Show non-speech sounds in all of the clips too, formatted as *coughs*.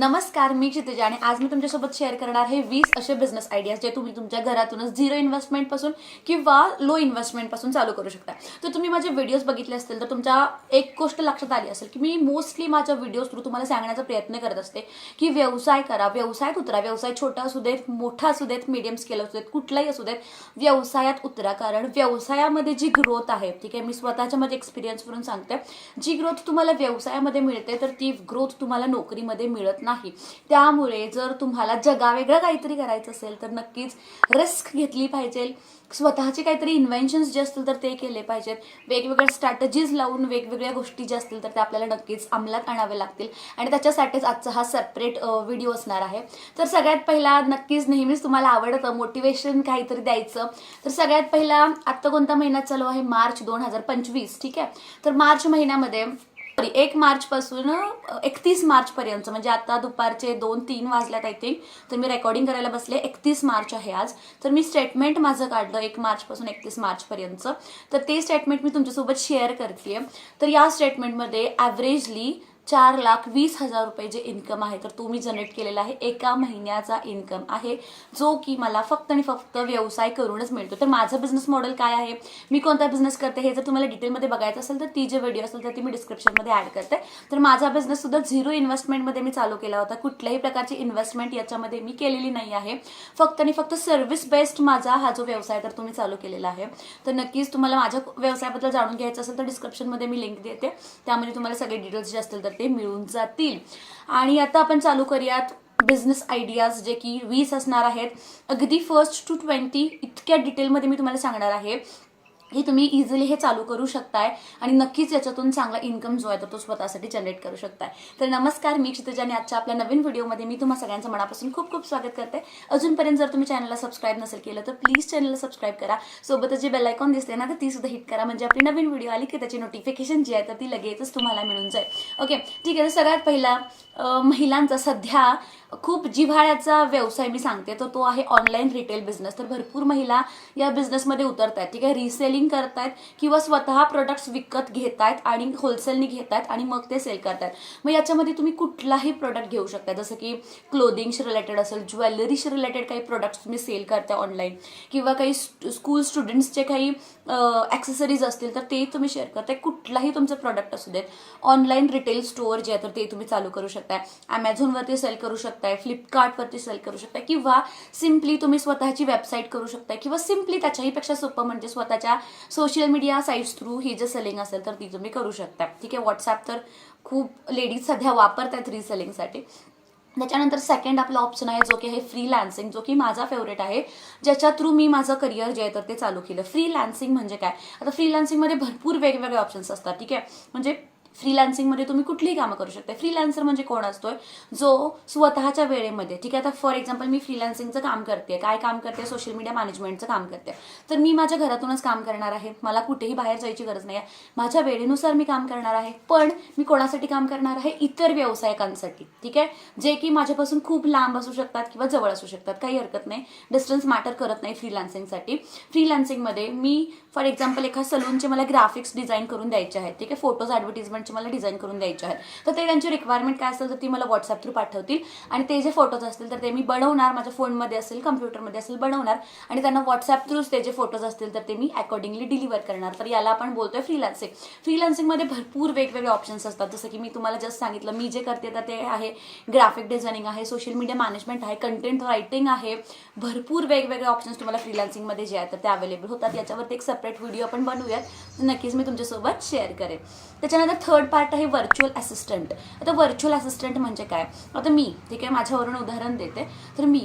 नमस्कार मी क्षितिजा आणि आज मी तुमच्यासोबत शेअर करणार हे वीस असे बिझनेस आयडियाज जे तुम्ही तुमच्या घरातूनच झिरो इन्व्हेस्टमेंटपासून किंवा लो इन्व्हेस्टमेंटपासून चालू करू शकता तर तुम्ही माझे व्हिडिओज बघितले असतील तर तुमच्या एक गोष्ट लक्षात आली असेल की मी मोस्टली माझ्या व्हिडिओज थ्रू तुम्हाला सांगण्याचा प्रयत्न करत असते की व्यवसाय करा व्यवसायात उतरा व्यवसाय छोटा असू देत मोठा असू देत मीडियम स्केल असू देत कुठलाही असू देत व्यवसायात उतरा कारण व्यवसायामध्ये जी ग्रोथ आहे ठीक आहे मी स्वतःच्या माझ्या एक्सपिरियन्सवरून सांगते जी ग्रोथ तुम्हाला व्यवसायामध्ये मिळते तर ती ग्रोथ तुम्हाला नोकरीमध्ये मिळत नाही नाही त्यामुळे जर तुम्हाला जगावेगळं काहीतरी करायचं असेल तर नक्कीच रिस्क घेतली पाहिजे स्वतःचे काहीतरी इन्व्हेन्शन जे असतील तर ते केले पाहिजेत वेगवेगळ्या स्ट्रॅटजीज लावून वेगवेगळ्या गोष्टी ज्या असतील तर त्या आपल्याला नक्कीच अंमलात आणावे लागतील आणि त्याच्यासाठीच आजचा हा सेपरेट व्हिडिओ असणार आहे तर सगळ्यात पहिला नक्कीच नेहमीच तुम्हाला आवडतं मोटिवेशन काहीतरी द्यायचं तर सगळ्यात पहिला आत्ता कोणता महिना चालू आहे मार्च दोन हजार पंचवीस ठीक आहे तर मार्च महिन्यामध्ये सॉरी एक पासून एकतीस मार्चपर्यंत म्हणजे आता दुपारचे दोन तीन वाजल्यात आय थिंक तर मी रेकॉर्डिंग करायला बसले एकतीस मार्च आहे आज तर मी स्टेटमेंट माझं काढलं एक मार्चपासून एकतीस मार्चपर्यंत तर ते स्टेटमेंट मी तुमच्यासोबत शेअर करते तर या स्टेटमेंटमध्ये ॲव्हरेजली चार लाख वीस हजार रुपये जे इन्कम आहे तर तो मी जनरेट केलेला आहे एका महिन्याचा इन्कम आहे जो की मला फक्त आणि फक्त व्यवसाय करूनच मिळतो तर माझं बिझनेस मॉडेल काय आहे मी कोणता बिझनेस करते हे जर तुम्हाला डिटेलमध्ये बघायचं असेल तर ती जे व्हिडिओ असेल तर ती मी डिस्क्रिप्शनमध्ये ॲड करते तर माझा बिझनेस सुद्धा झिरो इन्व्हेस्टमेंटमध्ये मी चालू केला होता कुठल्याही प्रकारची इन्व्हेस्टमेंट याच्यामध्ये मी केलेली नाही आहे फक्त आणि फक्त सर्व्हिस बेस्ड माझा हा जो व्यवसाय तर तुम्ही चालू केलेला आहे तर नक्कीच तुम्हाला माझ्या व्यवसायाबद्दल जाणून घ्यायचं असेल तर डिस्क्रिप्शनमध्ये मी लिंक देते त्यामध्ये तुम्हाला सगळे डिटेल्स जे असतील तर ते मिळून जातील आणि आता आपण चालू करूयात बिझनेस आयडियाज जे की वीस असणार आहेत अगदी फर्स्ट टू ट्वेंटी इतक्या डिटेलमध्ये मी तुम्हाला सांगणार आहे हे तुम्ही इझिली हे चालू करू शकताय आणि नक्कीच याच्यातून चांगला इन्कम जो आहे तर तो स्वतःसाठी जनरेट करू शकताय तर नमस्कार मी आणि आजच्या आपल्या नवीन व्हिडिओमध्ये मी तुम्हाला सगळ्यांचं मनापासून खूप खूप स्वागत करते अजूनपर्यंत जर तुम्ही चॅनलला सबस्क्राईब नसेल केलं तर प्लीज चॅनलला सबस्क्राईब करा सोबतच जे बेलायकॉन दिसते ना तर ती सुद्धा हिट करा म्हणजे आपली नवीन व्हिडिओ आली की त्याची नोटिफिकेशन जी आहे तर ती लगेचच तुम्हाला मिळून जाईल ओके ठीक आहे तर सगळ्यात पहिला महिलांचा सध्या खूप जिव्हाळ्याचा व्यवसाय मी सांगते तर तो आहे ऑनलाईन रिटेल बिझनेस तर भरपूर महिला या बिझनेसमध्ये उतरत आहेत ठीक आहे रिसेलिंग करतायत किंवा स्वतः प्रोडक्ट्स विकत घेत आहेत आणि होलसेलनी घेत आहेत आणि मग ते सेल आहेत मग याच्यामध्ये तुम्ही कुठलाही प्रोडक्ट घेऊ शकता जसं की क्लोदिंगशी रिलेटेड असेल ज्वेलरीशी रिलेटेड काही प्रोडक्ट्स तुम्ही सेल करताय ऑनलाईन किंवा काही स्कूल स्टुडंट्सचे काही ॲक्सेसरीज असतील तर तेही तुम्ही शेअर करताय कुठलाही तुमचं प्रॉडक्ट असू देत ऑनलाईन रिटेल स्टोअर जे आहे तर ते तुम्ही चालू करू शकताय अमेझॉनवरती सेल करू शकताय फ्लिपकार्टवरती सेल करू शकताय किंवा सिम्पली तुम्ही स्वतःची वेबसाईट करू शकताय किंवा सिम्पली त्याच्याहीपेक्षा सोपं म्हणजे स्वतःच्या सोशल मीडिया साईट्स थ्रू ही जे सेलिंग असेल तर ती तुम्ही करू शकता ठीक आहे व्हॉट्सॲप तर खूप लेडीज सध्या वापरतात रिसेलिंगसाठी त्याच्यानंतर सेकंड आपला ऑप्शन आहे जो की आहे लॅन्सिंग जो की माझा फेवरेट आहे ज्याच्या थ्रू मी माझं करिअर जे आहे तर ते चालू केलं फ्री लॅन्सिंग म्हणजे काय आता लॅन्सिंगमध्ये भरपूर वेगवेगळे ऑप्शन्स असतात ठीक आहे म्हणजे फ्रीलान्सिंगमध्ये तुम्ही कुठलीही कामं करू शकता फ्रीलान्सर म्हणजे कोण असतोय जो स्वतःच्या वेळेमध्ये ठीक आहे आता फॉर एक्झाम्पल मी फ्रीलान्सिंगचं काम करते काय काम करते सोशल मीडिया मॅनेजमेंटचं काम करते तर मी माझ्या घरातूनच काम करणार आहे मला कुठेही बाहेर जायची गरज नाही आहे माझ्या वेळेनुसार मी काम करणार आहे पण मी कोणासाठी काम करणार आहे इतर व्यावसायिकांसाठी ठीक आहे जे की माझ्यापासून खूप लांब असू शकतात किंवा जवळ असू शकतात काही हरकत नाही डिस्टन्स मॅटर करत नाही फ्रीलान्सिंगसाठी फ्रीलान्सिंगमध्ये मी फॉर एक्झाम्पल एका सलूनचे मला ग्राफिक्स डिझाईन करून द्यायचे आहेत ठीक आहे फोटोज ॲडव्हर्टिजमेंट त्यांचे मला डिझाईन करून द्यायचे आहेत तर ते त्यांची रिक्वायरमेंट काय असेल तर ती मला व्हॉट्सअप थ्रू पाठवतील आणि ते जे फोटोज असतील तर ते मी बनवणार माझ्या फोनमध्ये असेल कम्प्युटरमध्ये असेल बनवणार आणि त्यांना व्हॉट्सअप थ्रूच ते जे फोटोज असतील तर ते मी अकॉर्डिंगली डिलिव्हर करणार तर याला आपण बोलतोय फ्रीलान्सिंग फ्रीलान्सिंगमध्ये भरपूर वेगवेगळे ऑप्शन्स असतात जसं की मी तुम्हाला जस्ट सांगितलं मी जे करते तर ते आहे ग्राफिक डिझायनिंग आहे सोशल मीडिया मॅनेजमेंट आहे कंटेंट रायटिंग आहे भरपूर वेगवेगळे ऑप्शन्स तुम्हाला फ्रीलान्सिंगमध्ये जे आहेत तर ते अवेलेबल होतात याच्यावरती एक सेपरेट व्हिडिओ आपण बनवूयात नक्कीच मी तुमच्यासोबत शेअर करेन त्याच्यानंतर थर्ड पार्ट आहे व्हर्च्युअल असिस्टंट आता व्हर्च्युअल असिस्टंट म्हणजे काय आता मी ठीक आहे माझ्यावरून उदाहरण देते तर मी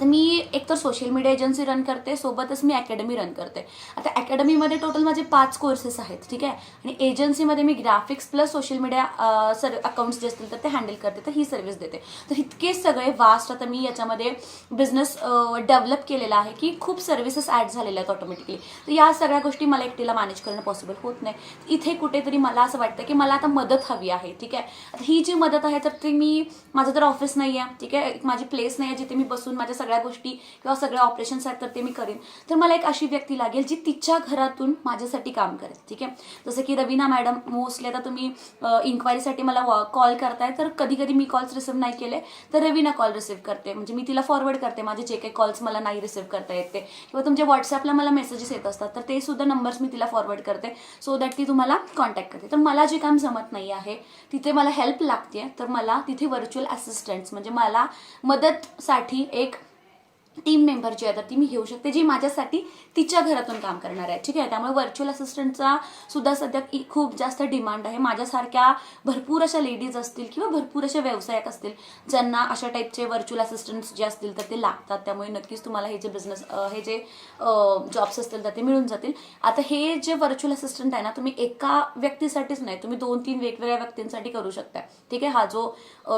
तर मी एक तर सोशल मीडिया एजन्सी रन करते सोबतच मी अकॅडमी रन करते आता अकॅडमीमध्ये टोटल माझे पाच कोर्सेस आहेत ठीक आहे आणि एजन्सीमध्ये मी graphics plus social media sir accounts जे असतील तर ते हँडल करते तर ही सर्व्हिस देते तर इतके सगळे वास्ट आता मी याच्यामध्ये बिझनेस डेव्हलप केलेला आहे की खूप सर्व्हिसेस ॲड झालेल्या आहेत ऑटोमॅटिकली तर या सगळ्या गोष्टी मला एकटीला मॅनेज करणं पॉसिबल होत नाही इथे कुठेतरी मला असं वाटतं की मला आता मदत हवी आहे ठीक आहे आता ही जी मदत आहे तर ती मी माझं तर ऑफिस नाही आहे ठीक आहे माझी प्लेस नाही आहे जिथे मी बसून माझ्या सगळ्या गोष्टी किंवा सगळ्या ऑपरेशन्स आहेत तर ते मी करेन तर मला एक अशी व्यक्ती लागेल जी तिच्या घरातून माझ्यासाठी काम करेल ठीक आहे जसं की रवीना मॅडम मोस्टली आता तुम्ही इन्क्वायरीसाठी मला कॉल करताय तर कधी कधी मी कॉल्स रिसिव्ह नाही केले तर रवीना कॉल रिसिव्ह करते म्हणजे मी तिला फॉरवर्ड करते माझे जे काही कॉल्स मला नाही रिसिव्ह करता येते किंवा तुमच्या व्हॉट्सअपला मला मेसेजेस येत असतात तर ते सुद्धा नंबर्स मी तिला फॉरवर्ड करते सो दॅट ती तुम्हाला कॉन्टॅक्ट करते तर मला जे काम जमत नाही आहे तिथे मला हेल्प लागते तर मला तिथे व्हर्च्युअल असिस्टंट्स म्हणजे मला मदतसाठी एक टीम मेंबर जी आहे ती मी घेऊ शकते जी माझ्यासाठी तिच्या घरातून काम करणार आहे ठीक आहे त्यामुळे व्हर्च्युअल असिस्टंटचा सुद्धा सध्या खूप जास्त डिमांड आहे माझ्यासारख्या भरपूर अशा लेडीज असतील किंवा भरपूर अशा व्यावसायिक असतील ज्यांना अशा टाईपचे व्हर्च्युअल असिस्टंट्स जे असतील तर ते लागतात त्यामुळे नक्कीच तुम्हाला हे जे बिझनेस हे जे जॉब्स असतील तर ते मिळून जातील आता हे जे व्हर्च्युअल असिस्टंट आहे ना तुम्ही एका व्यक्तीसाठीच नाही तुम्ही दोन तीन वेगवेगळ्या व्यक्तींसाठी करू शकता ठीक आहे हा जो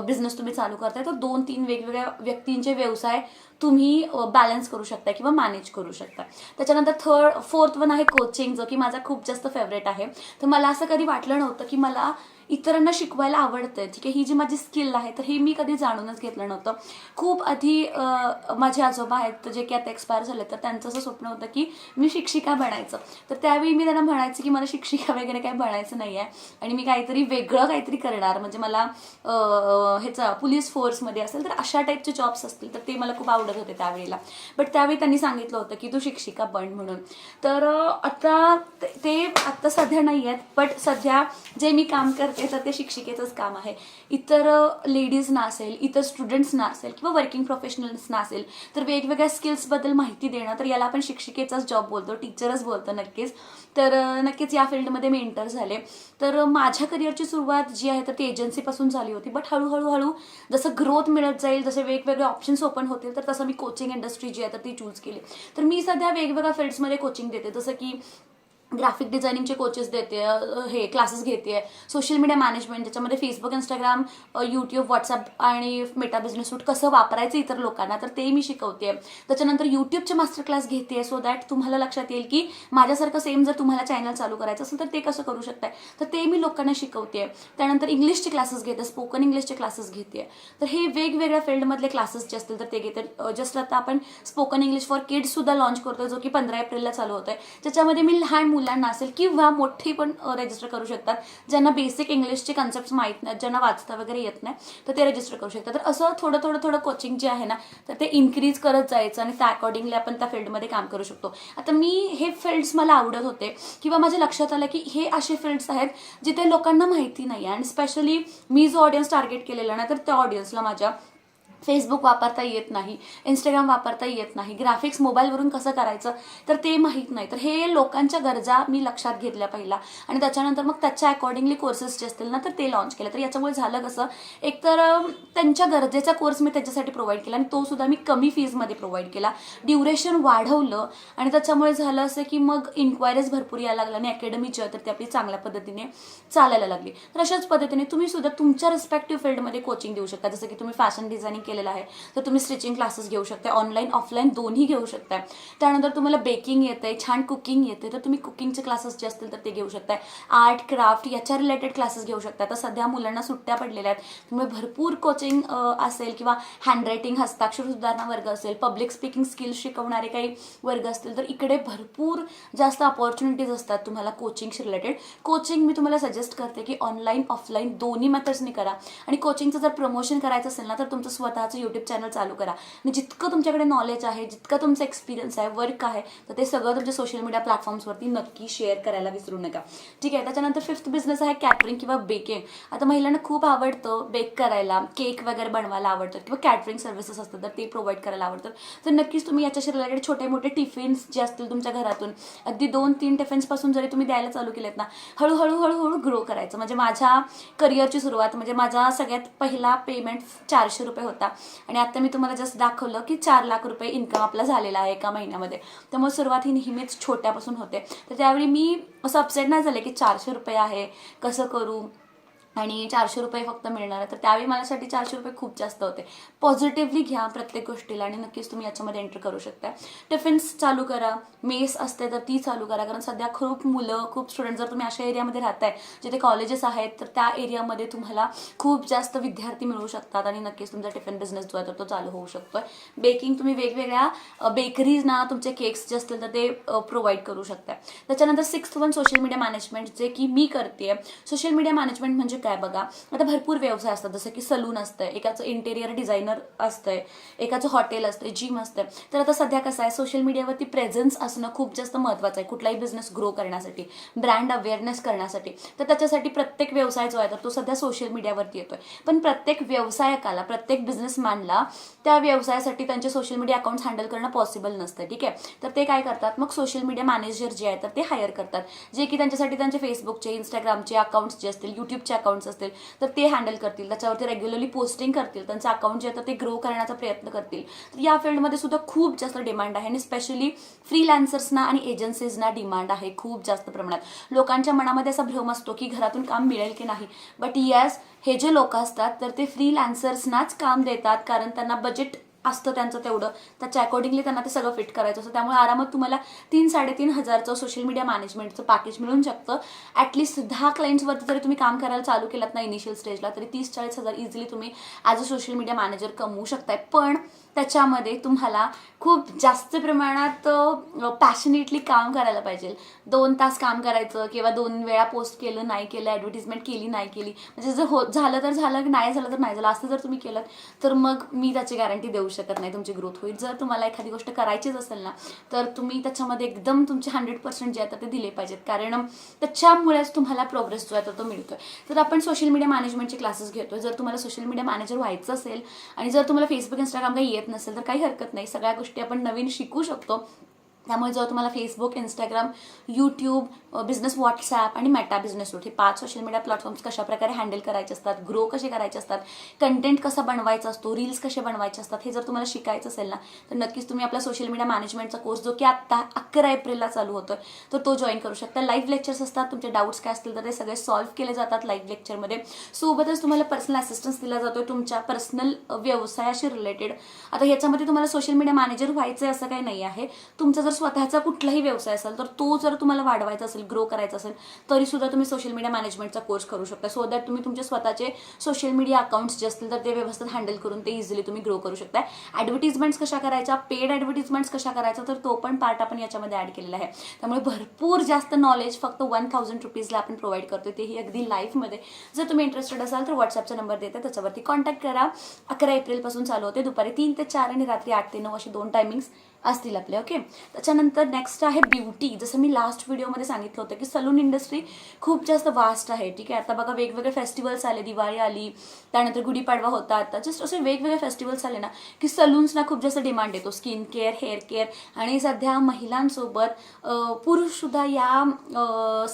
बिझनेस तुम्ही चालू करताय तो दोन तीन वेगवेगळ्या व्यक्तींचे व्यवसाय तुम्ही बॅलन्स करू शकता किंवा मॅनेज करू शकता त्याच्या त्याच्यानंतर थर्ड फोर्थ वन आहे कोचिंग जो की माझा खूप जास्त फेवरेट आहे तर मला असं कधी वाटलं नव्हतं की मला इतरांना शिकवायला आवडतंय ठीक आहे ही जी माझी स्किल आहे तर हे मी कधी जाणूनच घेतलं नव्हतं खूप आधी माझे आजोबा आहेत जे की आता एक्सपायर झाले तर त्यांचं असं स्वप्न होतं की मी शिक्षिका बनायचं तर त्यावेळी मी त्यांना म्हणायचं की मला शिक्षिका वगैरे काही बनायचं नाही आहे आणि मी काहीतरी वेगळं काहीतरी करणार म्हणजे मला ह्याचा पोलीस फोर्समध्ये असेल तर अशा टाईपचे जॉब्स असतील तर ते मला खूप आवडत होते त्यावेळेला बट त्यावेळी त्यांनी सांगितलं होतं की तू शिक्षिका बन म्हणून तर आता ते आत्ता सध्या नाही आहेत बट सध्या जे मी काम करते हे ते शिक्षिकेचंच काम आहे इतर लेडीज ना असेल इतर स्टुडंट्सना असेल किंवा वर्किंग ना असेल तर वेगवेगळ्या स्किल्सबद्दल माहिती देणं तर याला आपण शिक्षिकेचाच जॉब बोलतो टीचरच बोलतो नक्कीच तर नक्कीच या फील्डमध्ये मी एंटर झाले तर माझ्या करिअरची सुरुवात जी आहे तर ती एजन्सीपासून झाली होती बट हळूहळू हळू जसं ग्रोथ मिळत जाईल जसे वेगवेगळे ऑप्शन्स ओपन होतील तर तसं मी कोचिंग इंडस्ट्री जी आहे तर ती चूज केली तर मी सध्या वेगवेगळ्या फील्ड्समध्ये कोचिंग देते जसं की ग्राफिक डिझायनिंगचे कोचेस देते हे क्लासेस घेते सोशल मीडिया मॅनेजमेंट ज्याच्यामध्ये फेसबुक इंस्टाग्राम यूट्यूब व्हॉट्सअप आणि मेटा बिझनेस सूट कसं वापरायचं इतर लोकांना तर ते मी शिकवते त्याच्यानंतर यूट्यूबचे मास्टर क्लास घेते सो दॅट तुम्हाला लक्षात येईल की माझ्यासारखं सेम जर तुम्हाला चॅनल चालू करायचं असेल तर ते कसं करू शकताय तर ते मी लोकांना शिकवते त्यानंतर इंग्लिशचे क्लासेस घेते स्पोकन इंग्लिशचे क्लासेस घेते तर हे वेगवेगळ्या फील्डमधले क्लासेस जे असतील तर ते घेते जस्ट आता आपण स्पोकन इंग्लिश फॉर किड्ससुद्धा लॉन्च करतो जो की पंधरा एप्रिलला चालू होतोय आहे ज्याच्यामध्ये मी लहान मुलांना असेल किंवा मोठी पण रजिस्टर करू शकतात ज्यांना बेसिक इंग्लिशचे कन्सेप्ट माहीत नाहीत ज्यांना वाचता वगैरे येत नाही तर ते रजिस्टर करू शकतात तर असं थोडं थोडं थोडं कोचिंग जे आहे ना तर ते इन्क्रीज करत जायचं आणि त्या अकॉर्डिंगली आपण त्या फील्डमध्ये काम करू शकतो आता मी हे फील्ड्स मला आवडत होते किंवा माझ्या लक्षात आलं की हे असे फील्ड्स आहेत जिथे लोकांना माहिती नाही आहे आणि स्पेशली मी जो ऑडियन्स टार्गेट केलेला ना तर त्या ऑडियन्सला माझ्या फेसबुक वापरता येत नाही इंस्टाग्राम वापरता येत नाही ग्राफिक्स मोबाईलवरून कसं करायचं तर ते माहीत नाही तर हे लोकांच्या गरजा मी लक्षात घेतल्या पहिला आणि त्याच्यानंतर मग त्याच्या अकॉर्डिंगली कोर्सेस जे असतील ना तर ते लॉन्च केलं तर याच्यामुळे झालं कसं एकतर त्यांच्या गरजेचा कोर्स मी त्याच्यासाठी प्रोव्हाइड केला आणि तो सुद्धा मी कमी फीजमध्ये प्रोव्हाइड केला ड्युरेशन वाढवलं आणि त्याच्यामुळे झालं असं की मग इन्क्वायरीज भरपूर यायला लागल्या आणि अकॅडमीचं तर ती आपली चांगल्या पद्धतीने चालायला लागली तर अशाच पद्धतीने तुम्ही सुद्धा तुमच्या रिस्पेक्टिव्ह फील्डमध्ये कोचिंग देऊ शकता जसं की तुम्ही फॅशन डिझायनिंग केलेला आहे तर तुम्ही स्टिचिंग क्लासेस घेऊ शकता ऑनलाईन ऑफलाईन दोन्ही घेऊ शकता त्यानंतर तुम्हाला बेकिंग येते छान कुकिंग येते तर तुम्ही कुकिंगचे क्लासेस जे असतील तर ते घेऊ शकता आर्ट क्राफ्ट याच्या रिलेटेड क्लासेस घेऊ शकता तर सध्या मुलांना सुट्ट्या पडलेल्या आहेत त्यामुळे भरपूर कोचिंग असेल किंवा हँडरायटिंग हस्ताक्षर सुधारणा वर्ग असेल पब्लिक स्पीकिंग स्किल्स शिकवणारे काही वर्ग असतील तर इकडे भरपूर जास्त अपॉर्च्युनिटीज असतात तुम्हाला कोचिंगशी रिलेटेड कोचिंग मी तुम्हाला सजेस्ट करते की ऑनलाईन ऑफलाईन दोन्ही मेथड्सनी करा आणि कोचिंगचं जर प्रमोशन करायचं असेल ना तर तुमचं स्वतः स्वतःचं यूट्यूब चॅनल चालू करा आणि जितकं तुमच्याकडे नॉलेज आहे जितकं तुमचं एक्सपिरियन्स आहे वर्क आहे तर ते सगळं तुमच्या सोशल मीडिया प्लॅटफॉर्म्सवरती नक्की शेअर करायला विसरू नका ठीक आहे त्याच्यानंतर फिफ्थ बिझनेस आहे कॅटरिंग किंवा बेकिंग आता महिलांना खूप आवडतं बेक करायला केक वगैरे बनवायला आवडतं किंवा कॅटरिंग सर्व्हिसेस असतात तर ते प्रोव्हाइड करायला आवडतात तर नक्कीच तुम्ही याच्याशी रिलेटेड छोटे मोठे टिफिन्स जे असतील तुमच्या घरातून अगदी दोन तीन टिफिन्सपासून जरी तुम्ही द्यायला चालू केलेत ना हळूहळू हळूहळू ग्रो करायचं म्हणजे माझ्या करिअरची सुरुवात म्हणजे माझा सगळ्यात पहिला पेमेंट चारशे रुपये होता आणि आता मी तुम्हाला जस्ट दाखवलं की चार लाख रुपये इन्कम आपला झालेला आहे एका महिन्यामध्ये मग सुरुवात ही नेहमीच छोट्यापासून होते तर त्यावेळी मी असं अपसेट नाही झाले की चारशे रुपये आहे कसं करू आणि चारशे रुपये फक्त मिळणार आहे तर त्यावेळी माझ्यासाठी चारशे रुपये खूप जास्त होते पॉझिटिव्हली घ्या प्रत्येक गोष्टीला आणि नक्कीच तुम्ही याच्यामध्ये एंटर करू शकता टिफिन्स चालू करा मेस असते तर ती चालू करा कारण सध्या खूप मुलं खूप स्टुडंट जर तुम्ही अशा एरियामध्ये राहत आहे जिथे कॉलेजेस आहेत तर त्या एरियामध्ये तुम्हाला खूप जास्त विद्यार्थी मिळू शकतात आणि नक्कीच तुमचा टिफिन बिझनेस जो आहे तर तो चालू होऊ शकतोय बेकिंग तुम्ही वेगवेगळ्या बेकरीजना तुमचे केक्स जे असतील तर ते प्रोव्हाइड करू शकता त्याच्यानंतर sixth one social media management जे की मी करते सोशल मीडिया मॅनेजमेंट म्हणजे काय बघा आता भरपूर व्यवसाय असतात जसं की सलून असतंय एकाचं इंटेरियर डिझायनर असतंय एकाचं हॉटेल असतं जिम असतंय तर आता सध्या कसं आहे सोशल मीडियावरती प्रेझेन्स असणं खूप जास्त महत्त्वाचं आहे कुठलाही बिझनेस ग्रो करण्यासाठी ब्रँड अवेअरनेस करण्यासाठी तर त्याच्यासाठी प्रत्येक व्यवसाय जो आहे तर तो सध्या सोशल मीडियावरती येतोय पण प्रत्येक व्यवसायकाला प्रत्येक बिझनेसमॅनला त्या व्यवसायासाठी त्यांचे सोशल मीडिया अकाउंट हँडल करणं पॉसिबल नसतं ठीक आहे तर ते काय करतात मग सोशल मीडिया मॅनेजर जे आहे तर ते हायर करतात जे की त्यांच्यासाठी त्यांचे फेसबुकचे इंस्टाग्रामचे अकाउंट्स जे असतील युट्यूबचे अकाउंट अकाउंट्स असतील तर ते हँडल करतील त्याच्यावरती रेग्युलरली पोस्टिंग करतील त्यांचं अकाउंट जे आहे ते ग्रो करण्याचा प्रयत्न करतील तर या फील्डमध्ये सुद्धा खूप जास्त डिमांड आहे आणि स्पेशली फ्रीलॅन्सर्सना आणि एजन्सीजना डिमांड आहे खूप जास्त प्रमाणात लोकांच्या मनामध्ये असा भ्रम असतो की घरातून काम मिळेल की नाही बट येस हे जे लोक असतात तर ते फ्रीलॅन्सर्सनाच काम देतात कारण त्यांना बजेट असतं त्यांचं तेवढं त्याच्या अकॉर्डिंगली त्यांना ते सगळं फिट करायचं असतं त्यामुळे आरामात तुम्हाला तीन साडेतीन हजारचं सोशल मीडिया मॅनेजमेंटचं पॅकेज मिळून शकतं ॲटलिस्ट दहा क्लायंट्सवरती जरी तुम्ही काम करायला चालू केलात ना इनिशियल स्टेजला तरी तीस चाळीस हजार इझिली तुम्ही as a social media manager कमवू शकताय पण त्याच्यामध्ये तुम्हाला खूप जास्त प्रमाणात पॅशनेटली काम करायला पाहिजे दोन तास काम करायचं किंवा दोन वेळा पोस्ट केलं नाही केलं ॲडव्हर्टिजमेंट केली नाही केली म्हणजे जर हो झालं तर झालं नाही झालं तर नाही झालं असं जर तुम्ही केलं तर मग मी त्याची गॅरंटी देऊ शकत नाही तुमची ग्रोथ होईल जर तुम्हाला एखादी गोष्ट करायचीच असेल ना तर तुम्ही त्याच्यामध्ये एकदम तुमचे हंड्रेड पर्सेंट जे आता ते दिले पाहिजेत कारण त्याच्यामुळेच तुम्हाला प्रोग्रेस जो आहे तो मिळतोय तर आपण सोशल मीडिया मॅनेजमेंटचे क्लासेस घेतो जर तुम्हाला सोशल मीडिया मॅनेजर व्हायचं असेल आणि जर तुम्हाला फेसबुक इंस्टाग्राम काही येत नसेल तर काही हरकत नाही सगळ्या गोष्टी आपण नवीन शिकू शकतो त्यामुळे जर तुम्हाला Facebook Instagram YouTube business WhatsApp आणि मेटा बिझनेस रूट हे पाच सोशल मीडिया प्लॅटफॉर्म्स कशाप्रकारे हँडल करायचे असतात ग्रो कसे करायचे असतात कंटेंट कसा बनवायचा असतो रील्स कसे बनवायचे असतात हे जर तुम्हाला शिकायचं असेल ना तर नक्कीच तुम्ही आपला सोशल मीडिया मॅनेजमेंटचा कोर्स जो की आत्ता अकरा एप्रिलला चालू होतो तर तो जॉईन करू शकता लाईव्ह लेक्चर्स असतात तुमचे डाऊट्स काय असतील तर ते सगळे सॉल्व्ह केले जातात लाईव्ह लेक्चरमध्ये सोबतच तुम्हाला पर्सनल असिस्टन्स दिला जातो तुमच्या पर्सनल व्यवसायाशी रिलेटेड आता ह्याच्यामध्ये तुम्हाला सोशल मीडिया मॅनेजर व्हायचं असं काही नाही आहे तुमचं जर स्वतःचा कुठलाही व्यवसाय असेल तर तो जर तुम्हाला वाढवायचा असेल ग्रो करायचा असेल तरी सुद्धा तुम्ही सोशल मीडिया मॅनेजमेंटचा कोर्स करू शकता सो दॅट तुम्ही तुमचे स्वतःचे सोशल मीडिया अकाउंट्स जे असतील तर ते व्यवस्थित हँडल करून ते इझिली तुम्ही ग्रो करू शकता ॲडव्हर्टिजमेंट्स कशा करायच्या पेड ॲडव्हर्टिजमेंट्स कशा करायचा तर तो पण पार्ट आपण याच्यामध्ये ॲड केलेला आहे त्यामुळे भरपूर जास्त नॉलेज फक्त वन थाउजंड रुपीजला आपण प्रोव्हाइड करतो तेही अगदी लाईफमध्ये जर तुम्ही इंटरेस्टेड असाल तर व्हॉट्सअपचा नंबर देते त्याच्यावरती कॉन्टॅक्ट करा अकरा एप्रिलपासून चालू होते दुपारी तीन ते चार आणि रात्री आठ ते नऊ असे दोन टायमिंग्स असतील आपले ओके त्याच्यानंतर नेक्स्ट आहे ब्युटी जसं मी लास्ट व्हिडिओमध्ये सांगितलं होतं की सलून इंडस्ट्री खूप जास्त वास्ट आहे ठीक आहे आता बघा वेगवेगळे फेस्टिवल्स आले दिवाळी आली त्यानंतर गुढीपाडवा होता आता जस्ट असे वेगवेगळे फेस्टिवल्स आले ना की सलून्सना खूप जास्त डिमांड येतो स्किन केअर हेअर केअर आणि सध्या महिलांसोबत पुरुषसुद्धा या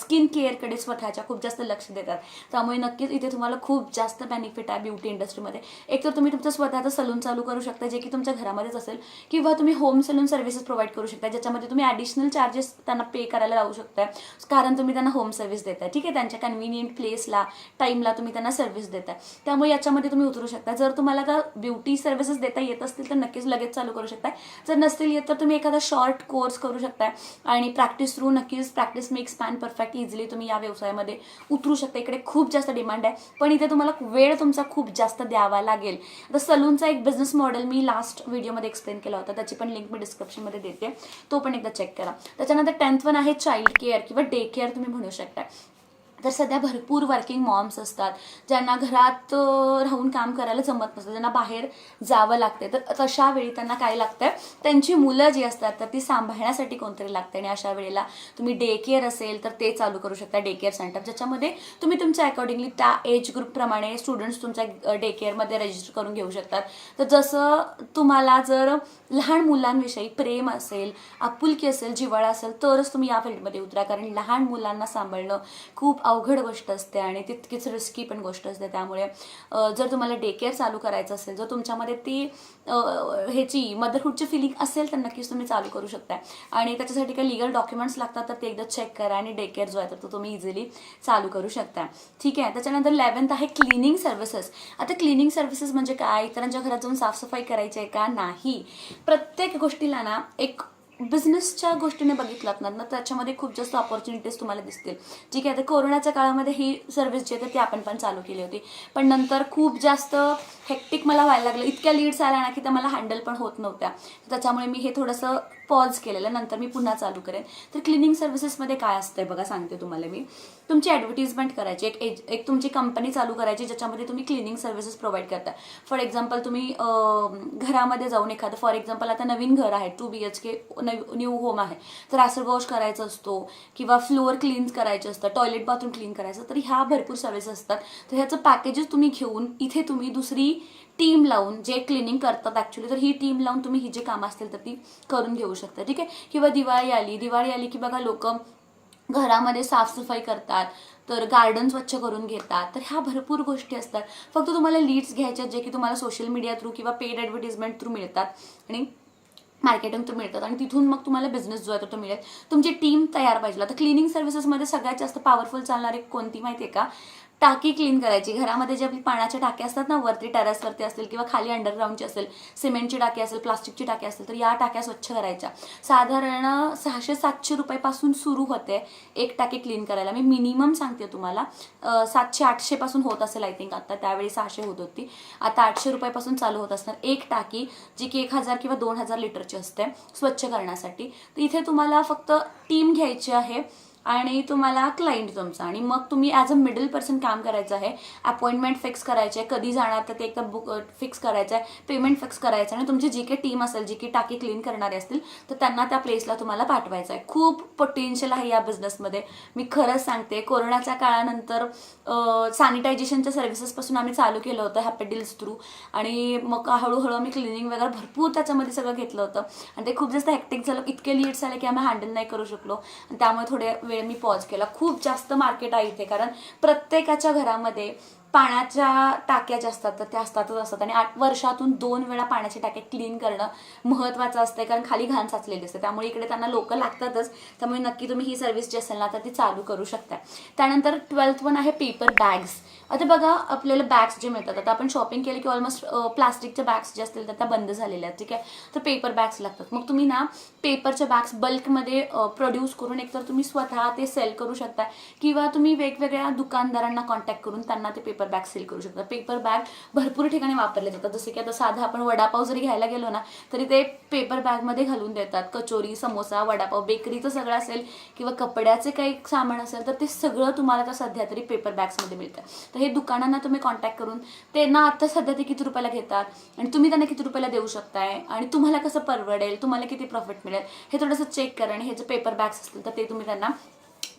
स्किन केअरकडे स्वतःच्या खूप जास्त लक्ष देतात त्यामुळे नक्कीच इथे तुम्हाला खूप जास्त बेनिफिट आहे ब्युटी इंडस्ट्रीमध्ये एक तर तुम्ही तुमचं स्वतःचं सलून चालू करू शकता जे की तुमच्या घरामध्येच असेल किंवा तुम्ही होम सलून सर्व्हिसेस प्रोव्हाइड करू शकता त्याच्यामध्ये तुम्ही ॲडिशनल चार्जेस त्यांना पे करायला लावू शकताय कारण तुम्ही त्यांना होम सर्व्हिस देताय ठीक आहे त्यांच्या कन्व्हिनियंट प्लेसला टाईमला तुम्ही त्यांना सर्व्हिस देताय त्यामुळे याच्यामध्ये तुम्ही उतरू शकता जर तुम्हाला का ब्युटी सर्व्हिसेस देता येत असतील तर नक्कीच लगेच चालू करू शकताय जर नसतील येत तर तुम्ही एखादा शॉर्ट कोर्स करू शकताय आणि प्रॅक्टिस थ्रू नक्कीच practice makes man perfect easily तुम्ही या व्यवसायामध्ये उतरू शकता इकडे खूप जास्त डिमांड आहे पण इथे तुम्हाला वेळ तुमचा खूप जास्त द्यावा लागेल आता सलूनचा एक बिझनेस मॉडेल मी लास्ट व्हिडिओमध्ये एक्सप्लेन केला होता त्याची पण लिंक मी डिस्क्रिप्शनमध्ये देते तो पण एकदा चेक करा त्याच्यानंतर टेन्थ वन आहे चाइल्ड केअर किंवा डे केअर तुम्ही म्हणू शकता तर सध्या भरपूर वर्किंग मॉम्स असतात ज्यांना घरात राहून काम करायला जमत नसतं ज्यांना बाहेर जावं लागते तर तशा वेळी त्यांना काय लागतं त्यांची मुलं जी असतात तर ती सांभाळण्यासाठी कोणतरी लागते आणि अशा वेळेला तुम्ही डे केअर असेल तर ते चालू करू शकता डे केअर सेंटर ज्याच्यामध्ये तुम्ही तुमच्या अकॉर्डिंगली त्या एज ग्रुपप्रमाणे स्टुडंट्स तुमच्या डे केअरमध्ये रजिस्टर करून घेऊ शकतात तर जसं तुम्हाला जर लहान मुलांविषयी प्रेम असेल आपुलकी असेल जिवाळा असेल तरच तुम्ही या फील्डमध्ये उतरा कारण लहान मुलांना सांभाळणं खूप अवघड गोष्ट असते आणि तितकीच रिस्की पण गोष्ट असते त्यामुळे जर तुम्हाला डे केअर चालू करायचं असेल जर तुमच्यामध्ये ती ह्याची मदरहूडची फिलिंग असेल तर नक्कीच तुम्ही चालू करू शकता आणि त्याच्यासाठी काही लिगल डॉक्युमेंट्स लागतात तर ते एकदा चेक करा आणि डे केअर जो आहे तर तो तुम्ही इझिली चालू करू शकता ठीक आहे त्याच्यानंतर लेवन्थ आहे क्लिनिंग सर्व्हिसेस आता क्लिनिंग सर्व्हिसेस म्हणजे काय इतरांच्या घरात जाऊन साफसफाई करायची आहे का नाही प्रत्येक गोष्टीला ना एक बिझनेसच्या गोष्टीने बघितलात ना त्याच्यामध्ये खूप जास्त ऑपॉर्च्युनिटीज तुम्हाला दिसतील ठीक आहे आता कोरोनाच्या काळामध्ये ही सर्व्हिस जी आहे ती आपण पण चालू केली होती पण नंतर खूप जास्त हेक्टिक मला व्हायला लागलं इतक्या लीड्स आल्या ना की त्या मला हँडल पण होत नव्हत्या त्याच्यामुळे मी हे थोडंसं पॉज केलेलं नंतर मी पुन्हा चालू करेन तर क्लिनिंग सर्व्हिसेसमध्ये काय असतंय बघा सांगते तुम्हाला मी तुमची ॲडव्हर्टिजमेंट करायची एक एज एक तुमची कंपनी चालू करायची ज्याच्यामध्ये तुम्ही क्लिनिंग सर्व्हिसेस प्रोव्हाइड करता फॉर एक्झाम्पल तुम्ही घरामध्ये जाऊन एखादं फॉर एक्झाम्पल आता नवीन घर आहे two B H K new home आहे तर ॲसड वॉश करायचा असतो किंवा फ्लोअर क्लीन करायचं असतं टॉयलेट बाथरूम क्लीन करायचं तर ह्या भरपूर सर्विस असतात तर ह्याचं पॅकेजेस तुम्ही घेऊन इथे तुम्ही दुसरी टीम लावून जे क्लिनिंग करतात ॲक्च्युली तर ही टीम लावून तुम्ही ही जे काम असतील तर ती करून घेऊ शकता ठीक आहे किंवा दिवाळी आली दिवाळी आली की बघा लोक घरामध्ये साफसफाई करतात तर गार्डन स्वच्छ करून घेतात तर ह्या भरपूर गोष्टी असतात फक्त तुम्हाला लीड्स घ्यायच्या जे की तुम्हाला सोशल मीडिया थ्रू किंवा पेड ॲडव्हर्टिजमेंट थ्रू मिळतात आणि मार्केटिंग तर मिळतात आणि तिथून मग तुम्हाला बिझनेस जो आहे तो मिळेल तुमची टीम तयार पाहिजे आता क्लिनिंग सर्व्हिसेसमध्ये सगळ्यात जास्त पॉवरफुल चालणारी कोणती माहिती आहे का टाकी क्लीन करायची घरामध्ये जे आपली पाण्याच्या टाक्या असतात ना वरती टेरेसवरती असेल किंवा खाली अंडरग्राऊंडची असेल सिमेंटची टाकी असेल प्लास्टिकची टाकी असेल तर या टाक्या स्वच्छ करायच्या साधारण सहाशे सातशे रुपयापासून सुरू होते एक टाकी क्लीन करायला मी मिनिमम सांगते तुम्हाला सातशे आठशेपासून होत असेल आय थिंक आता त्यावेळी सहाशे होत होती आता आठशे रुपयापासून चालू होत असणार एक टाकी जी की एक हजार किंवा दोन हजार लिटरची असते स्वच्छ करण्यासाठी तर इथे तुम्हाला फक्त टीम घ्यायची आहे आणि तुम्हाला क्लाइंट तुमचा आणि मग तुम्ही ॲज अ मिडल पर्सन काम करायचं आहे अपॉइंटमेंट फिक्स करायचे आहे कधी जाणार तर ते एकदा बुक फिक्स करायचं आहे पेमेंट फिक्स करायचं आहे आणि तुमची जी काही टीम असेल जी की टाकी क्लीन करणारे असतील तर त्यांना त्या प्लेसला तुम्हाला पाठवायचं आहे खूप पोटेन्शियल आहे या बिझनेसमध्ये मी खरंच सांगते कोरोनाच्या काळानंतर सॅनिटायझेशनच्या सर्व्हिसेसपासून आम्ही चालू केलं होतं हॅपी डील्स थ्रू आणि मग हळूहळू आम्ही क्लिनिंग वगैरे भरपूर त्याच्यामध्ये सगळं घेतलं होतं आणि ते खूप जास्त हॅक्टिक झालं इतके लीड्स आले की आम्ही हँडल नाही करू शकलो आणि त्यामुळे थोडे वेळ मी पॉज केला खूप जास्त मार्केट आहे इथे कारण प्रत्येकाच्या घरामध्ये पाण्याच्या टाक्या ज्या असतात तर त्या असतातच असतात आणि आठ वर्षातून दोन वेळा पाण्याच्या टाक्या क्लीन करणं महत्त्वाचं असतं कारण खाली घाण साचलेली असते त्यामुळे इकडे त्यांना लोक लागतातच त्यामुळे नक्की तुम्ही ही सर्व्हिस जी असेल ना तर ती चालू करू शकता त्यानंतर ट्वेल्थ वन आहे पेपर बॅग्स आता बघा आपल्याला बॅग्स जे मिळतात आता आपण शॉपिंग केलं की ऑलमोस्ट प्लास्टिकच्या बॅग्स जे असतील त्या बंद झालेल्या आहेत ठीक आहे तर पेपर बॅग्स लागतात मग तुम्ही ना पेपरच्या बॅग्स बल्कमध्ये प्रोड्यूस करून एकतर तुम्ही स्वतः ते सेल करू शकता किंवा तुम्ही वेगवेगळ्या दुकानदारांना कॉन्टॅक्ट करून त्यांना ते पेपर बॅग सेल करू शकता पेपर बॅग भरपूर ठिकाणी वापरले जातात जसं की आता साधा आपण वडापाव जरी घ्यायला गेलो ना तरी ते पेपर बॅगमध्ये घालून देतात कचोरी समोसा वडापाव बेकरीचं सगळं असेल किंवा कपड्याचे काही सामान असेल तर ते सगळं तुम्हाला तर सध्या तरी पेपर बॅग्समध्ये मिळतं तर हे दुकानांना तुम्ही कॉन्टॅक्ट करून ते ना आता सध्या ते किती रुपयाला घेतात आणि तुम्ही त्यांना किती रुपयाला देऊ शकताय आणि तुम्हाला कसं परवडेल तुम्हाला किती प्रॉफिट मिळेल हे थोडंसं चेक करा आणि हे जे पेपर बॅग्स असतील तर ते तुम्ही त्यांना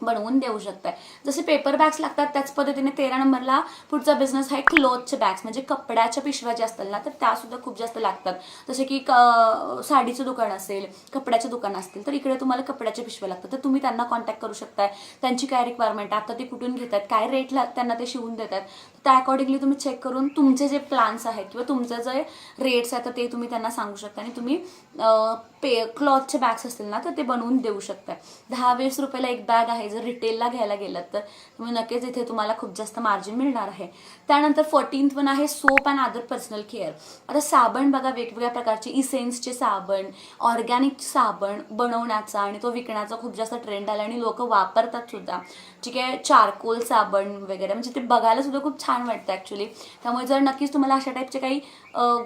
बनवून देऊ शकताय जसे पेपर बॅग्स लागतात त्याच पद्धतीने तेरा नंबरला पुढचा बिझनेस आहे क्लोथचे बॅग्स म्हणजे कपड्याच्या पिशव्या ज्या असतात ना तर त्या सुद्धा खूप जास्त लागतात जसे की साडीचं दुकान असेल कपड्याचं दुकान असतील तर इकडे तुम्हाला कपड्याच्या पिशव्या लागतात तर तुम्ही त्यांना कॉन्टॅक्ट करू शकताय त्यांची काय रिक्वायरमेंट आता ते कुठून घेतात काय रेटला त्यांना ते शिवून देतात त्या अकॉर्डिंगली तुम्ही चेक करून तुमचे जे प्लान्स आहेत किंवा तुमचे जे रेट्स आहेत ते तुम्ही त्यांना सांगू शकता आणि तुम्ही पे क्लॉथचे बॅग्स असतील ना तर ते बनवून देऊ शकता दहा वीस रुपयाला एक बॅग आहे जर रिटेलला घ्यायला गेलात तर तुम्ही नक्कीच इथे तुम्हाला खूप जास्त मार्जिन मिळणार आहे त्यानंतर फोर्टीन्थ पण आहे soap and other personal care आता साबण बघा वेगवेगळ्या प्रकारचे इसेन्सचे साबण ऑर्गॅनिक साबण बनवण्याचा आणि तो विकण्याचा खूप जास्त ट्रेंड आला आणि लोक वापरतात सुद्धा ठीक आहे चारकोल साबण वगैरे म्हणजे ते बघायला सुद्धा खूप छान छान वाटतं ॲक्च्युली त्यामुळे जर नक्कीच तुम्हाला अशा टाईपचे काही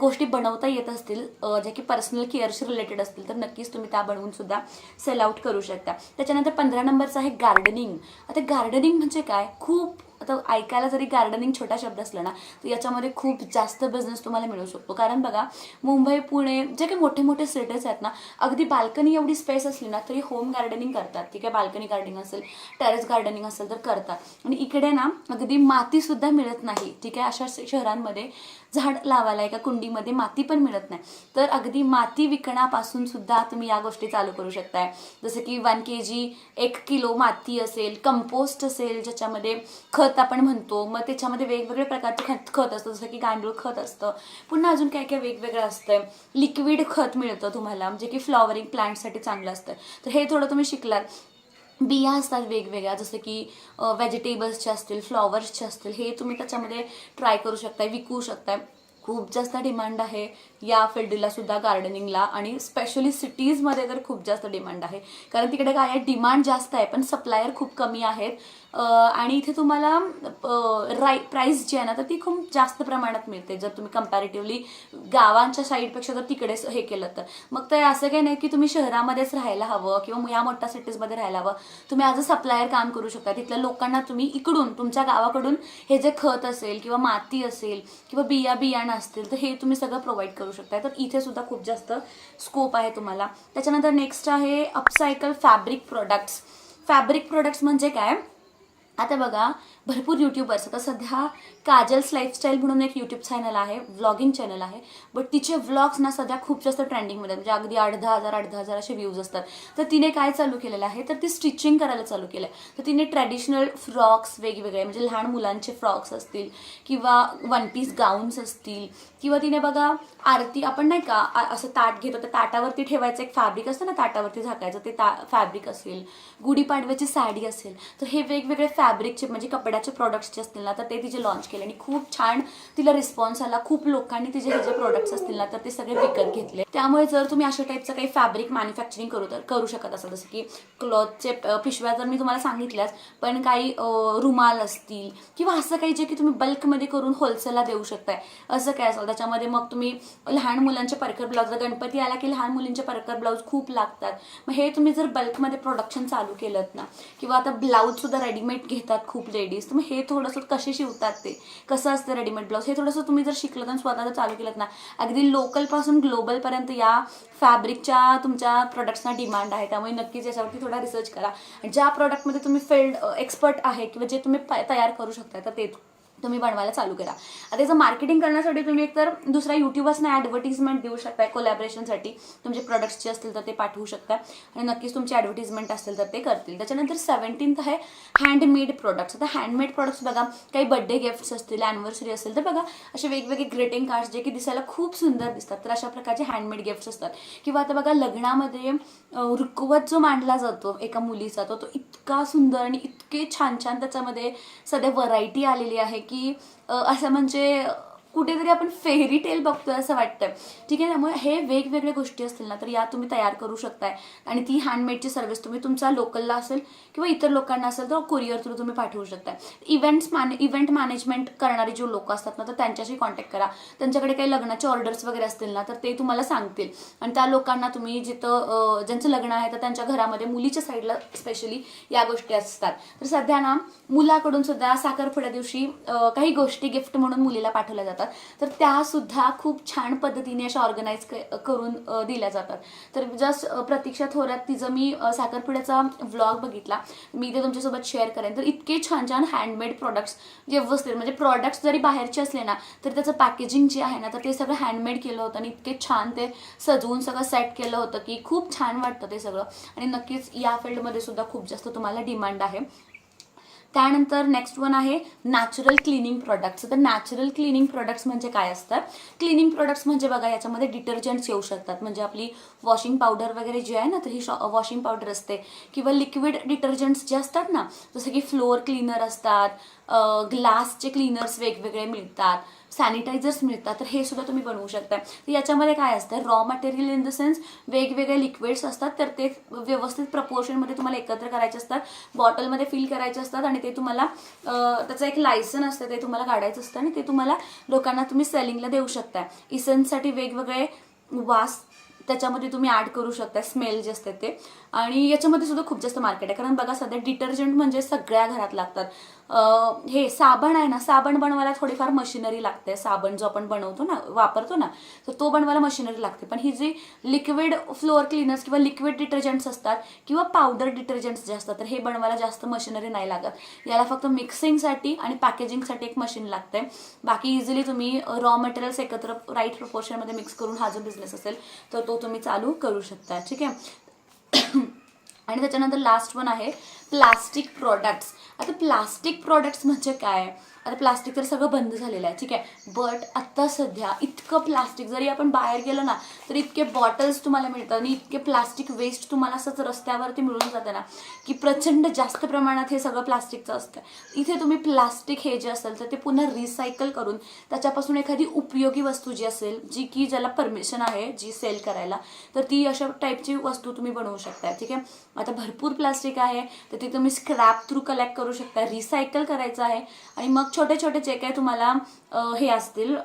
गोष्टी बनवता येत असतील जे की पर्सनल केअरशी रिलेटेड असतील तर नक्कीच तुम्ही त्या बनवून सुद्धा सेल आउट करू शकता त्याच्यानंतर पंधरा नंबरचं आहे गार्डनिंग आता गार्डनिंग म्हणजे काय खूप आता ऐकायला जरी गार्डनिंग छोटा शब्द असला ना तर याच्यामध्ये खूप जास्त बिझनेस तुम्हाला मिळू शकतो कारण बघा मुंबई पुणे जे काही मोठे मोठे सिटीज आहेत ना अगदी बाल्कनी एवढी स्पेस असली ना तरी होम गार्डनिंग करतात ठीक आहे बाल्कनी गार्डनिंग असेल टेरेस गार्डनिंग असेल तर करतात आणि इकडे ना अगदी मातीसुद्धा मिळत नाही ठीक आहे अशा शहरांमध्ये झाड लावायला एका कुंडीमध्ये माती पण मिळत नाही तर अगदी माती विकण्यापासून सुद्धा तुम्ही या गोष्टी चालू करू शकताय जसं की वन के जी एक किलो माती असेल कंपोस्ट असेल ज्याच्यामध्ये खत आपण म्हणतो मग त्याच्यामध्ये वेगवेगळ्या प्रकारचे खत खत असतं जसं की गांडूळ खत असतं पुन्हा अजून काय काय वेगवेगळं असतं लिक्विड खत मिळतं तुम्हाला म्हणजे की फ्लॉवरिंग प्लांटसाठी चांगलं असतं तर हे थोडं तुम्ही शिकलात बिया असतात वेगवेगळ्या जसं की व्हेजिटेबल्सचे असतील फ्लॉवर्सचे असतील हे तुम्ही त्याच्यामध्ये ट्राय करू शकताय विकू शकताय खूप जास्त डिमांड आहे या फील्डला सुद्धा गार्डनिंगला आणि स्पेशली सिटीजमध्ये तर खूप जास्त डिमांड आहे कारण तिकडे काय आहे डिमांड जास्त आहे पण सप्लायर खूप कमी आहेत आणि इथे तुम्हाला राय प्राईस जी आहे ना तर ती खूप जास्त प्रमाणात मिळते जर तुम्ही कम्पॅरेटिव्हली गावांच्या साईडपेक्षा जर तिकडे हे केलं तर मग ते असं काही नाही की तुम्ही शहरामध्येच राहायला हवं किंवा या मोठ्या सिटीजमध्ये राहायला हवं तुम्ही ॲज अ सप्लायर काम करू शकता तिथल्या लोकांना तुम्ही इकडून तुमच्या गावाकडून हे जे खत असेल किंवा माती असेल किंवा बिया बियाणं असतील तर हे तुम्ही सगळं प्रोव्हाइड करू शकता तर इथे सुद्धा खूप जास्त स्कोप आहे तुम्हाला त्याच्यानंतर नेक्स्ट आहे upcycle fabric products fabric products म्हणजे काय आता बघा भरपूर यूट्यूबर्स आता सध्या काजल्स लाईफस्टाईल म्हणून एक यूट्यूब चॅनल आहे व्लॉगिंग चॅनल आहे बट तिचे व्लॉग्स ना सध्या खूप जास्त ट्रेंडिंगमध्ये म्हणजे अगदी आठ दहा हजार आठ दहा हजार असे व्ह्यूज असतात तर तिने काय चालू केलेलं आहे तर ती स्टिचिंग करायला चालू केलं आहे तर तिने ट्रॅडिशनल फ्रॉक्स वेगवेगळे म्हणजे लहान मुलांचे फ्रॉक्स असतील किंवा वन पीस गाऊन्स असतील किंवा तिने बघा आरती आपण नाही का असं ताट घेतो तर ताटावरती ठेवायचं एक फॅब्रिक असतं ना ताटावरती झाकायचं ते ता फॅब्रिक असेल गुढीपाडव्याची साडी असेल तर हे वेगवेगळे फॅब्रिकचे म्हणजे कपडे कपड्याचे प्रॉडक्ट्सचे असतील ना तर ते तिचे लॉन्च केले आणि खूप छान तिला रिस्पॉन्स आला खूप लोकांनी तिचे जे प्रोडक्ट्स असतील ना तर ते सगळे विकत घेतले त्यामुळे जर तुम्ही अशा टाईपचं काही फॅब्रिक मॅन्युफॅक्चरिंग करू तर करू शकत असाल जसं की क्लॉथचे पिशव्या जर मी तुम्हाला सांगितल्यास पण काही रुमाल असतील किंवा असं काही जे की तुम्ही बल्कमध्ये करून होलसेलला देऊ शकताय असं काय असेल त्याच्यामध्ये मग तुम्ही लहान मुलांचे परकर ब्लाऊज गणपती आला की लहान मुलींचे परकर ब्लाऊज खूप लागतात मग हे तुम्ही जर बल्कमध्ये प्रोडक्शन चालू केलं ना किंवा आता सुद्धा रेडीमेड घेतात खूप लेडीज तुम्ही हे थोडंसं कसे शिवतात ते कसं असतं रेडीमेड ब्लाऊज हे थोडंसं तुम्ही जर शिकलं आणि स्वतः चालू केलं ना अगदी लोकलपासून ग्लोबलपर्यंत या फॅब्रिकच्या तुमच्या प्रोडक्ट्सना डिमांड आहे त्यामुळे नक्कीच याच्यावरती थोडा रिसर्च करा ज्या प्रॉडक्टमध्ये तुम्ही फिल्ड एक्सपर्ट आहे किंवा जे तुम्ही तयार करू शकता तर ते तुम्ही बनवायला चालू करा आता त्याचं मार्केटिंग करण्यासाठी तुम्ही एकतर दुसऱ्या युट्यूबर्सना ॲडव्हर्टिजमेंट देऊ शकताय कोलॅबरेशनसाठी तुमचे प्रोडक्ट्सचे असतील तर ते पाठवू शकता आणि नक्कीच तुमची ॲडव्हर्टिजमेंट असेल तर ते करतील त्याच्यानंतर सेव्हन्टीन्थ आहे हँडमेड प्रोडक्ट्स आता हँडमेड प्रोडक्ट्स बघा काही बड्डे गिफ्ट्स असतील ॲनिव्हर्सरी असेल तर बघा असे वेगवेगळे ग्रीटिंग कार्ड्स जे की दिसायला खूप सुंदर दिसतात तर अशा प्रकारचे हँडमेड गिफ्ट्स असतात किंवा आता बघा लग्नामध्ये रुकवत जो मांडला जातो एका मुलीचा तो तो इतका सुंदर आणि इतके छान छान त्याच्यामध्ये सध्या व्हरायटी आलेली आहे की असं म्हणजे कुठेतरी आपण फेरी टेल बघतोय असं वाटतं ठीक आहे त्यामुळे हे वेगवेगळ्या गोष्टी असतील ना तर या तुम्ही तयार करू शकताय आणि ती हँडमेडची सर्व्हिस तुम्ही तुमच्या लोकलला असेल किंवा इतर लोकांना असेल तर कुरिअर थ्रू तुम्ही पाठवू शकताय इव्हेंट्स मॅने इव्हेंट मॅनेजमेंट करणारे जे लोक असतात ना तर त्यांच्याशी कॉन्टॅक्ट करा त्यांच्याकडे काही लग्नाचे ऑर्डर्स वगैरे असतील ना तर ते तुम्हाला सांगतील आणि त्या लोकांना तुम्ही जिथं ज्यांचं लग्न आहे तर त्यांच्या घरामध्ये मुलीच्या साईडला स्पेशली या गोष्टी असतात तर सध्या ना मुलाकडून सुद्धा साखरपुड्या दिवशी काही गोष्टी गिफ्ट म्हणून मुलीला पाठवल्या जातात जातात तर त्यासुद्धा खूप छान पद्धतीने अशा ऑर्गनाईज करून दिल्या जातात तर जस्ट प्रतीक्षा थोरात तिचं मी साखरपुड्याचा व्लॉग बघितला मी ते तुमच्यासोबत शेअर करेन तर इतके छान छान हँडमेड प्रोडक्ट्स व्यवस्थित म्हणजे प्रॉडक्ट्स जरी बाहेरचे असले ना तर त्याचं पॅकेजिंग जे आहे ना तर ते सगळं हँडमेड केलं होतं आणि इतके छान ते सजवून सगळं सेट केलं होतं की खूप छान वाटतं ते सगळं आणि नक्कीच या फील्डमध्ये सुद्धा खूप जास्त तुम्हाला डिमांड आहे त्यानंतर नेक्स्ट वन आहे नॅचरल क्लिनिंग प्रोडक्ट्स तर नॅचरल क्लिनिंग प्रोडक्ट्स म्हणजे काय असतात क्लिनिंग प्रोडक्ट्स म्हणजे बघा याच्यामध्ये डिटर्जंट्स येऊ शकतात म्हणजे आपली वॉशिंग पावडर वगैरे जी आहे ना तर ही वॉशिंग पावडर असते किंवा लिक्विड डिटर्जंट्स जे असतात ना जसं की फ्लोअर क्लीनर असतात ग्लासचे क्लीनर्स वेगवेगळे मिळतात सॅनिटायझर्स मिळतात तर हे सुद्धा तुम्ही बनवू शकता तर याच्यामध्ये काय असतं raw material in the sense वेगवेगळे लिक्विड्स असतात तर ते व्यवस्थित प्रपोर्शनमध्ये तुम्हाला एकत्र करायचे असतात बॉटलमध्ये फिल करायचे असतात आणि ते तुम्हाला त्याचं एक लायसन असतं ते तुम्हाला काढायचं असतं आणि ते तुम्हाला लोकांना तुम्ही सेलिंगला देऊ शकता इसनसाठी वेगवेगळे वास त्याच्यामध्ये तुम्ही ॲड करू शकता स्मेल जे असते ते आणि याच्यामध्ये सुद्धा खूप जास्त मार्केट आहे कारण बघा सध्या डिटर्जंट म्हणजे सगळ्या घरात लागतात हे साबण आहे ना साबण बनवायला थोडीफार मशिनरी लागते साबण जो आपण बनवतो ना वापरतो ना तर तो बनवायला मशिनरी लागते पण ही जी लिक्विड फ्लोअर क्लीनर्स किंवा लिक्विड डिटर्जंट्स असतात किंवा पावडर डिटर्जंट्स जे असतात तर हे बनवायला जास्त मशिनरी नाही लागत याला फक्त मिक्सिंगसाठी आणि पॅकेजिंगसाठी एक मशीन लागते बाकी इझिली तुम्ही रॉ मटेरियल्स एकत्र राईट प्रपोर्शनमध्ये मिक्स करून हा जो बिझनेस असेल तर तो तुम्ही चालू करू शकता ठीक आहे *coughs* आणि त्याच्यानंतर लास्ट वन आहे प्लास्टिक प्रॉडक्ट्स आता प्लास्टिक प्रॉडक्ट्स म्हणजे काय आता प्लास्टिक तर सगळं बंद झालेलं आहे ठीक आहे बट आत्ता सध्या इतकं प्लास्टिक जरी आपण बाहेर गेलो ना तर इतके बॉटल्स तुम्हाला मिळतात आणि इतके प्लास्टिक वेस्ट तुम्हाला असंच रस्त्यावरती मिळून जाते ना की प्रचंड जास्त प्रमाणात हे सगळं प्लास्टिकचं असतं इथे तुम्ही प्लास्टिक हे जे असेल तर ते पुन्हा रिसायकल करून त्याच्यापासून एखादी उपयोगी वस्तू जी असेल जी की ज्याला परमिशन आहे जी सेल करायला तर ती अशा टाईपची वस्तू तुम्ही बनवू शकता ठीक आहे आता भरपूर प्लास्टिक आहे तर ते तुम्ही स्क्रॅप थ्रू कलेक्ट करू शकता रिसायकल करायचं आहे आणि मग छोटे छोटे जे काय तुम्हाला हे असतील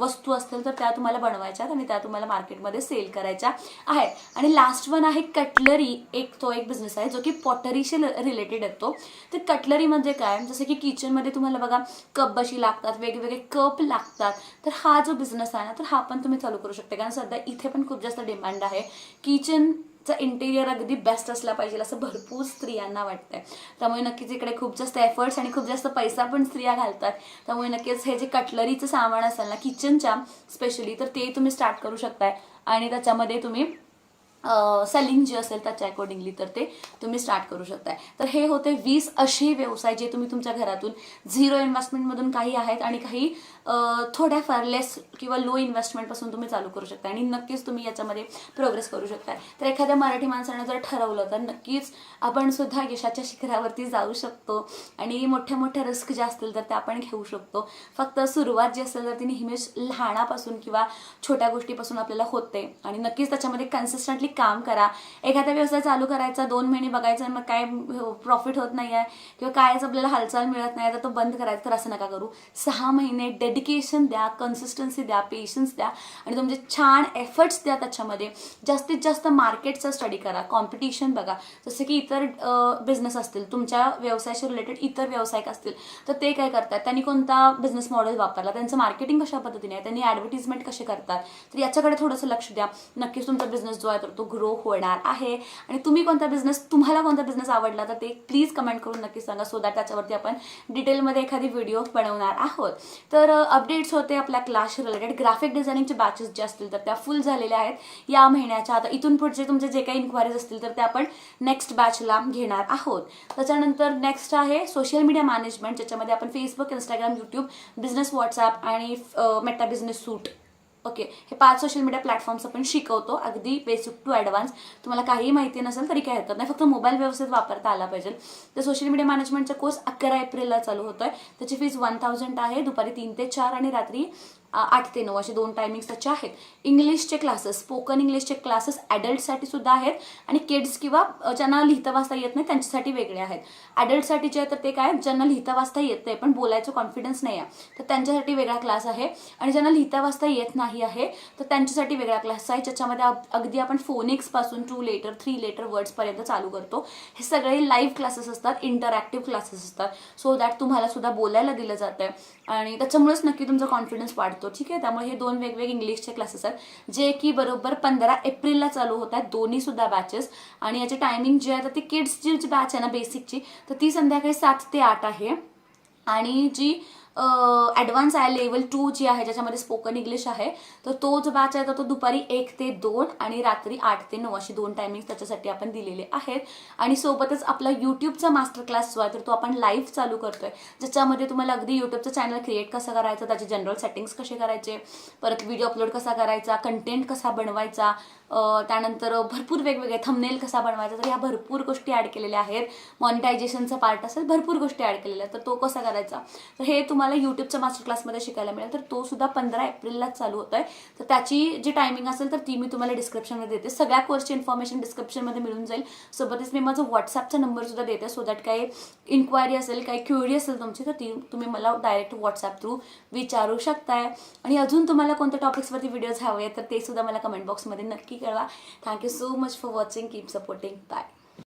वस्तू असतील तर त्या तुम्हाला बनवायच्या आणि त्या तुम्हाला मार्केटमध्ये सेल करायच्या आहेत आणि लास्ट वन आहे कटलरी एक तो एक बिझनेस आहे जो की पॉटरीशी रिलेटेड येतो तर कटलरी म्हणजे काय जसं की किचनमध्ये तुम्हाला बघा कप बशी लागतात वेगवेगळे कप लागतात तर हा जो बिझनेस आहे ना तर हा पण तुम्ही चालू करू शकता कारण सध्या इथे पण खूप जास्त डिमांड आहे किचन चं इंटेरियर अगदी बेस्ट असला पाहिजे असं भरपूर स्त्रियांना वाटतंय त्यामुळे नक्कीच इकडे खूप जास्त एफर्ट्स आणि खूप जास्त पैसा पण स्त्रिया घालतात त्यामुळे नक्कीच हे जे कटलरीचं सामान असेल ना किचनच्या स्पेशली तर ते तुम्ही स्टार्ट करू शकताय आणि त्याच्यामध्ये तुम्ही सेलिंग जे असेल त्याच्या अकॉर्डिंगली तर ते तुम्ही स्टार्ट करू शकताय तर हे होते वीस असे व्यवसाय जे तुम्ही तुमच्या घरातून झिरो इन्व्हेस्टमेंटमधून काही आहेत आणि काही थोड्याफार लेस किंवा लो इन्व्हेस्टमेंटपासून तुम्ही चालू करू शकता आणि नक्कीच तुम्ही याच्यामध्ये प्रोग्रेस करू शकता तर एखाद्या मराठी माणसानं जर ठरवलं तर नक्कीच आपण सुद्धा यशाच्या शिखरावरती जाऊ शकतो आणि मोठ्या मोठ्या रिस्क ज्या असतील तर त्या आपण घेऊ शकतो फक्त सुरुवात जी असेल तर ती नेहमीच लहानापासून किंवा छोट्या गोष्टीपासून आपल्याला होते आणि नक्कीच त्याच्यामध्ये कन्सिस्टंटली काम करा एखादा व्यवसाय चालू करायचा दोन महिने बघायचा मग काय प्रॉफिट होत नाही आहे किंवा कायच आपल्याला हालचाल मिळत नाही तर तो बंद करायचा तर असं नका करू सहा महिने डे डेडिकेशन द्या कन्सिस्टन्सी द्या पेशन्स द्या आणि तुमचे म्हणजे छान एफर्ट्स द्या त्याच्यामध्ये जास्तीत जास्त मार्केटचा स्टडी करा कॉम्पिटिशन बघा जसं की इतर बिझनेस असतील तुमच्या व्यवसायाशी रिलेटेड इतर व्यावसायिक असतील तर ते काय करतात त्यांनी कोणता बिझनेस मॉडेल वापरला त्यांचं मार्केटिंग कशा पद्धतीने आहे त्यांनी ॲडव्हर्टिजमेंट कसे करतात तर याच्याकडे थोडंसं लक्ष द्या नक्कीच तुमचा बिझनेस जो आहे तर तो ग्रो होणार आहे आणि तुम्ही कोणता बिझनेस तुम्हाला कोणता बिझनेस आवडला तर ते प्लीज कमेंट करून नक्की सांगा सो दॅट त्याच्यावरती आपण डिटेलमध्ये एखादी व्हिडिओ बनवणार आहोत तर अपडेट्स होते आपल्या क्लास रिलेटेड ग्राफिक डिझायनिंगचे बॅचेस जे असतील तर त्या फुल झालेल्या आहेत या महिन्याच्या आता इथून पुढचे तुमचे जे काही इन्क्वायरीज असतील तर ते आपण नेक्स्ट बॅचला घेणार आहोत त्याच्यानंतर नेक्स्ट आहे सोशल मीडिया मॅनेजमेंट ज्याच्यामध्ये आपण Facebook Instagram YouTube business WhatsApp आणि मेटा बिझनेस सूट ओके हे पाच सोशल मीडिया प्लॅटफॉर्म्स आपण शिकवतो अगदी बेसिक टू ॲडव्हान्स तुम्हाला काहीही माहिती नसेल तरी काय हरकत नाही फक्त मोबाईल व्यवस्थित वापरता आला पाहिजे तर सोशल मीडिया मॅनेजमेंटचा कोर्स अकरा एप्रिलला चालू होतोय त्याची फीज वन थाउजंड आहे दुपारी तीन ते चार आणि रात्री आठ ते नऊ असे दोन टायमिंग्स त्याचे आहेत इंग्लिशचे क्लासेस स्पोकन इंग्लिशचे क्लासेस ॲडल्टसाठी सुद्धा आहेत आणि किड्स किंवा ज्यांना लिहिता वाचता येत नाही त्यांच्यासाठी वेगळे आहेत ॲडल्टसाठी जे तर ते काय ज्यांना लिहिता वाचता येत नाही पण बोलायचं कॉन्फिडन्स नाही आहे तर त्यांच्यासाठी वेगळा क्लास आहे आणि ज्यांना लिहिता वाचता येत नाही आहे तर त्यांच्यासाठी वेगळा क्लास आहे ज्याच्यामध्ये अगदी आपण फोनिक्सपासून टू लेटर थ्री लेटर वर्ड्सपर्यंत चालू करतो हे सगळे लाईव्ह क्लासेस असतात इंटरॅक्टिव्ह क्लासेस असतात सो दॅट तुम्हाला सुद्धा बोलायला दिलं जातं आणि त्याच्यामुळेच नक्की तुमचा कॉन्फिडन्स वाढतो तो ठीक आहे त्यामुळे हे दोन वेगवेगळे इंग्लिशचे क्लासेस आहेत जे की बरोबर पंधरा एप्रिलला चालू होत आहेत दोन्ही सुद्धा बॅचेस आणि याचे टायमिंग जे आहे ते ती किड्सची जी बॅच आहे ना बेसिकची तर ती संध्याकाळी सात ते आठ आहे आणि जी ॲडव्हान्स आहे लेवल टू जी आहे ज्याच्यामध्ये स्पोकन इंग्लिश आहे तर तो जो बॅच आहे तर तो दुपारी एक ते दोन आणि रात्री आठ ते नऊ अशी दोन टायमिंग त्याच्यासाठी आपण दिलेले आहेत आणि सोबतच आपला यूट्यूबचा मास्टर क्लास जो आहे तर तो आपण लाईव्ह चालू करतोय ज्याच्यामध्ये तुम्हाला अगदी यूट्यूबचं चॅनल क्रिएट कसं करायचं त्याचे जनरल सेटिंग्स कसे करायचे परत व्हिडिओ अपलोड कसा करायचा कंटेंट कसा बनवायचा त्यानंतर भरपूर वेगवेगळे थंबनेल कसा बनवायचा तर ह्या भरपूर गोष्टी ॲड केलेल्या आहेत मॉनिटायझेशनचा पार्ट असेल भरपूर गोष्टी ॲड केलेल्या तर तो कसा करायचा तर हे तुम्हाला यूट्यूबच्या मास्टर क्लासमध्ये शिकायला मिळेल तर तो सुद्धा पंधरा एप्रिललाच चालू होत आहे तर त्याची जी टायमिंग असेल तर ती मी तुम्हाला डिस्क्रिप्शनमध्ये देते सगळ्या कोर्सची इन्फॉर्मेशन डिस्क्रिप्शनमध्ये मिळून जाईल सोबतच मी माझा व्हॉट्सअपचा नंबरसुद्धा देते सो दॅट काही इन्क्वायरी असेल काही क्युरी असेल तुमची तर ती तुम्ही मला डायरेक्ट व्हॉट्सअप थ्रू विचारू शकताय आणि अजून तुम्हाला कोणत्या टॉपिक्सवरती व्हिडिओज हवे तर ते सुद्धा मला कमेंट बॉक्समध्ये नक्की Thank you so much for watching. Keep supporting. Bye.